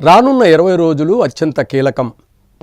రానున్న ఇరవై రోజులు అత్యంత కీలకం.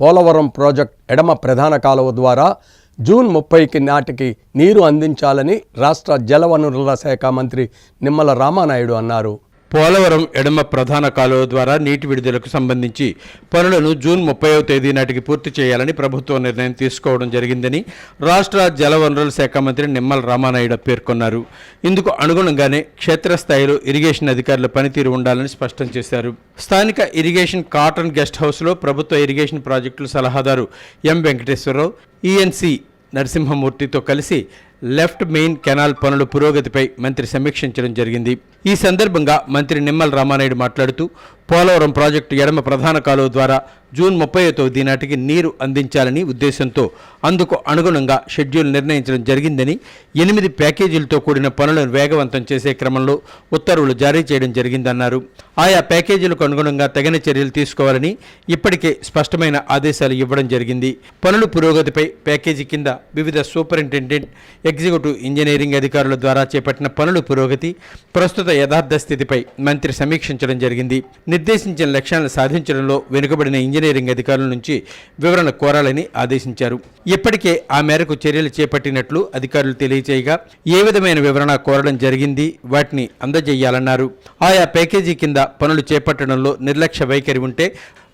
పోలవరం ప్రాజెక్ట్ ఎడమ ప్రధాన కాలువ ద్వారా జూన్ ముప్పైకి నాటికి నీరు అందించాలని రాష్ట్ర జలవనరుల శాఖ మంత్రి నిమ్మల రామానాయుడు అన్నారు. పోలవరం ఎడమ ప్రధాన కాలువ ద్వారా నీటి విడుదలకు సంబంధించి పనులను జూన్ ముప్పైవ తేదీ నాటికి పూర్తి చేయాలని ప్రభుత్వం నిర్ణయం తీసుకోవడం జరిగిందని రాష్ట్ర జలవనరుల శాఖ మంత్రి నిమ్మల రామానాయుడు పేర్కొన్నారు. ఇందుకు అనుగుణంగానే క్షేత్రస్థాయిలో ఇరిగేషన్ అధికారుల పనితీరు ఉండాలని స్పష్టం చేశారు. స్థానిక ఇరిగేషన్ కాటన్ గెస్ట్ హౌస్లో ప్రభుత్వ ఇరిగేషన్ ప్రాజెక్టుల సలహాదారు ఎం వెంకటేశ్వరరావు ఈఎన్సీ నరసింహమూర్తితో కలిసి లెఫ్ట్ మెయిన్ కెనాల్ పనుల పురోగతిపై మంత్రి సమీక్షించడం జరిగింది. ఈ సందర్భంగా మంత్రి నిమ్మల రామానాయుడు మాట్లాడుతూ పోలవరం ప్రాజెక్టు ఎడమ ప్రధాన కాలువ ద్వారా జూన్ ముప్పై తేదీ నాటికి నీరు అందించాలని ఉద్దేశంతో అందుకు అనుగుణంగా షెడ్యూల్ నిర్ణయించడం జరిగిందని ఎనిమిది ప్యాకేజీలతో కూడిన పనులను వేగవంతం చేసే క్రమంలో ఉత్తర్వులు జారీ చేయడం జరిగిందన్నారు. ఆయా ప్యాకేజీలకు అనుగుణంగా తగిన చర్యలు తీసుకోవాలని ఇప్పటికే స్పష్టమైన ఆదేశాలు ఇవ్వడం జరిగింది. పనుల పురోగతిపై ప్యాకేజీ కింద వివిధ సూపరింటెండెంట్ ఎగ్జిక్యూటివ్ ఇంజనీరింగ్ అధికారుల ద్వారా చేపట్టిన పనుల పురోగతి ప్రస్తుత యథార్థ స్థితిపై మంత్రి సమీక్షించడం జరిగింది. నిర్దేశించిన లక్ష్యాలను సాధించడంలో వెనుకబడిన ఇంజనీరింగ్ అధికారుల నుంచి వివరణ కోరాలని ఆదేశించారు. ఇప్పటికే ఆ మేరకు చర్యలు చేపట్టినట్లు అధికారులు తెలియచేయగా ఏ విధమైన వివరణ కోరడం జరిగింది వాటిని అందజేయాలన్నారు. ఆయా ప్యాకేజీ కింద పనులు చేపట్టడంలో నిర్లక్ష్య వైఖరి ఉంటే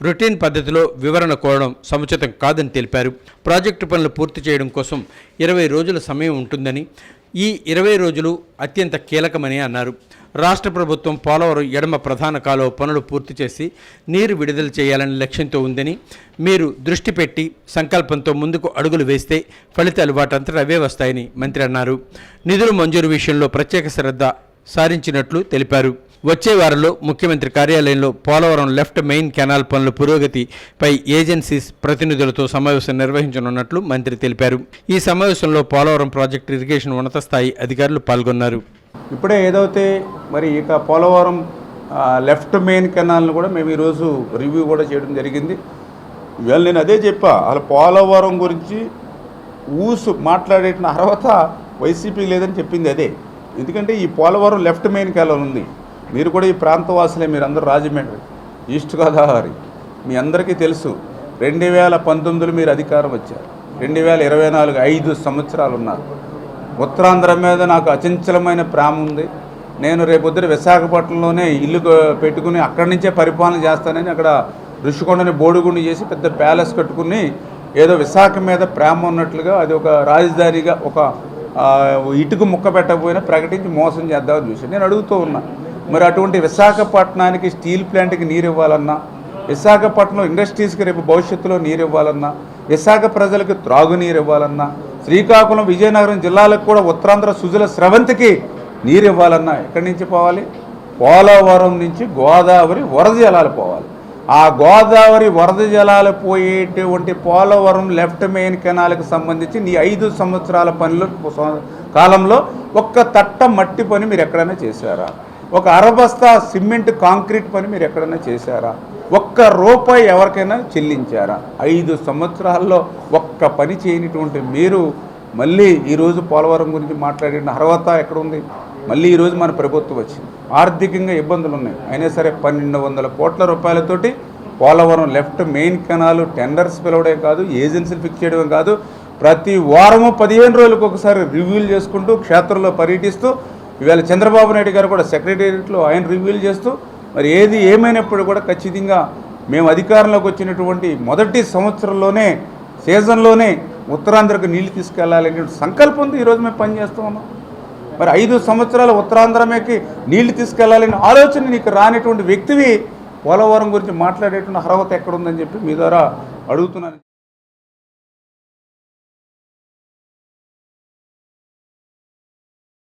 రొటీన్ పద్ధతిలో వివరణ కోరడం సముచితం కాదని తెలిపారు. ప్రాజెక్టు పనులు పూర్తి చేయడం కోసం ఇరవై రోజుల సమయం ఉంటుందని ఈ ఇరవై రోజులు అత్యంత కీలకమని అన్నారు. రాష్ట్ర ప్రభుత్వం పోలవరం ఎడమ ప్రధాన కాలువ పనులు పూర్తి చేసి నీరు విడుదల చేయాలని లక్ష్యంతో ఉందని మీరు దృష్టి పెట్టి సంకల్పంతో ముందుకు అడుగులు వేస్తే ఫలితాలు వాటంతటా అవే వస్తాయని మంత్రి అన్నారు. నిధుల మంజూరు విషయంలో ప్రత్యేక శ్రద్ధ సారించినట్లు తెలిపారు. వచ్చే వారంలో ముఖ్యమంత్రి కార్యాలయంలో పోలవరం లెఫ్ట్ మెయిన్ కెనాల్ పనుల పురోగతిపై ఏజెన్సీస్ ప్రతినిధులతో సమావేశం నిర్వహించనున్నట్లు మంత్రి తెలిపారు. ఈ సమావేశంలో పోలవరం ప్రాజెక్టు ఇరిగేషన్ ఉన్నత స్థాయి అధికారులు పాల్గొన్నారు. ఇప్పుడే ఏదైతే మరి ఇక పోలవరం లెఫ్ట్ మెయిన్ కెనాల్ను కూడా మేము ఈరోజు రివ్యూ కూడా చేయడం జరిగింది. ఇవాళ నేను అదే చెప్పా అసలు పోలవరం గురించి ఊసు మాట్లాడేట అర్హత వైసీపీ లేదని చెప్పింది అదే. ఎందుకంటే ఈ పోలవరం లెఫ్ట్ మెయిన్ కెనాల్ ఉంది. మీరు కూడా ఈ ప్రాంతవాసులే మీరు అందరూ రాజమండ్రి ఈస్ట్ గోదావరి. మీ అందరికీ తెలుసు రెండు వేల పంతొమ్మిదిలో మీరు అధికారం వచ్చారు. రెండు వేల ఇరవై నాలుగు ఐదు సంవత్సరాలు ఉన్నారు ఉత్తరాంధ్ర మీద నాకు అచంచలమైన ప్రేమ ఉంది. నేను రేపొద్దున విశాఖపట్నంలోనే ఇల్లు పెట్టుకుని అక్కడి నుంచే పరిపాలన చేస్తానని అక్కడ ఋషికొండని బోడుగుండి చేసి పెద్ద ప్యాలెస్ కట్టుకుని ఏదో విశాఖ మీద ప్రేమ ఉన్నట్లుగా అది ఒక రాజధానిగా ఒక ఇటుకు ముక్క పెట్టకపోయినా ప్రకటించి మోసం చేద్దామని చూసి నేను అడుగుతూ ఉన్నా మరి అటువంటి విశాఖపట్నానికి స్టీల్ ప్లాంట్కి నీరు ఇవ్వాలన్నా విశాఖపట్నం ఇండస్ట్రీస్కి రేపు భవిష్యత్తులో నీరు ఇవ్వాలన్నా విశాఖ ప్రజలకు త్రాగునీరు ఇవ్వాలన్నా శ్రీకాకుళం విజయనగరం జిల్లాలకు కూడా ఉత్తరాంధ్ర సుజల స్రవంతికి నీరు ఇవ్వాలన్నా ఎక్కడి నుంచి పోవాలి? పోలవరం నుంచి గోదావరి వరద జలాలు పోవాలి. ఆ గోదావరి వరద జలాలు పోయేటువంటి పోలవరం లెఫ్ట్ మెయిన్ కెనాల్కి సంబంధించి నీ ఐదు సంవత్సరాల పనులు కాలంలో ఒక్క తట్ట మట్టి పని మీరు ఎక్కడైనా చేశారా? ఒక అరబస్తా సిమెంట్ కాంక్రీట్ పని మీరు ఎక్కడైనా చేశారా? ఒక్క రూపాయి ఎవరికైనా చెల్లించారా? ఐదు సంవత్సరాల్లో ఒక్క పని చేయనటువంటి మీరు మళ్ళీ ఈరోజు పోలవరం గురించి మాట్లాడిన అర్హత ఎక్కడ ఉంది మళ్ళీ ఈరోజు మన ప్రభుత్వం వచ్చింది. ఆర్థికంగా ఇబ్బందులు ఉన్నాయి. అయినా సరే పన్నెండు వందల కోట్ల రూపాయలతోటి Polavaram left main canal tenders పిలవడం కాదు ఏజెన్సీలు ఫిక్స్ చేయడమే కాదు ప్రతి వారము పదిహేను రోజులకు ఒకసారి రివ్యూలు చేసుకుంటూ క్షేత్రంలో పర్యటిస్తూ ఇవాళ చంద్రబాబు నాయుడు గారు కూడా సెక్రటేరియట్లో ఆయన రివ్యూలు చేస్తూ మరి ఏది ఏమైనప్పుడు కూడా ఖచ్చితంగా మేము అధికారంలోకి వచ్చినటువంటి మొదటి సంవత్సరంలోనే సీజన్లోనే ఉత్తరాంధ్రకు నీళ్ళు తీసుకెళ్ళాలనే సంకల్పంతో ఈరోజు మేము పనిచేస్తూ ఉన్నాం. మరి ఐదు సంవత్సరాల ఉత్తరాంధ్రమేకి నీళ్ళు తీసుకెళ్ళాలనే ఆలోచన నీకు రానిటువంటి వ్యక్తివి పోలవరం గురించి మాట్లాడేటువంటి అర్హత ఎక్కడుందని చెప్పి మీ ద్వారా అడుగుతున్నాను.